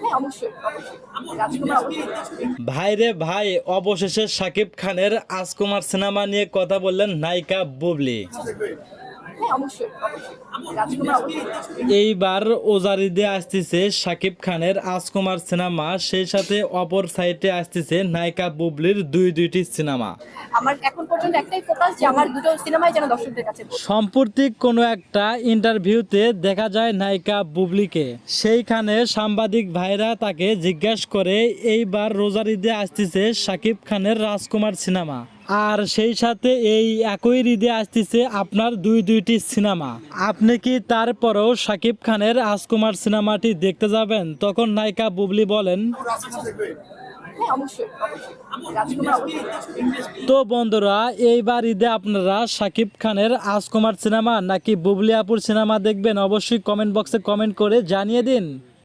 হ্যাঁ অবশ্যই অবশ্যই। রাজকুমার অবশ্যই। ভাই ভাই অবশেষে সাকিব খানের আজকুমার সিনেমা নিয়ে কথা বললেন নায়িকা বুবলি। হ্যাঁ এইবার ওজারিদে আসতেছে সাকিব খানের আজকুমার সিনেমা সেই সাথে অপর সাইডে আসতেছে নায়িকা বুবলির দুই দুইটি সিনেমা। আমার এখন পর্যন্ত একটাই ফোকাস যে আমার দুটো সিনেমাই যেন দর্শকদের কাছে। কোনো একটা ইন্টারভিউতে দেখা যায় নায়িকা বুবলিকে। সেইখানে সাংবাদিক ভাইরা তাকে জিজ্ঞাসা করে এইবার রোজারিদে আসতেছে সাকিব খানের রাজকুমার সিনেমা। আর সেই সাথে এই একই হৃদে আসতেছে আপনার দুই দুইটি সিনেমা। আপনি কি তারপরেও শাকিব খানের রাজকুমার সিনেমাটি দেখতে যাবেন? তখন নায়িকা বুবলি বলেন হ্যাঁ তো বন্ধুরা এইবার ঈদে আপনারা শাকিব খানের আজকুমার সিনেমা নাকি বুবলি আপুর সিনেমা দেখবেন? অবশ্যই কমেন্ট বক্সে কমেন্ট করে জানিয়ে দিন।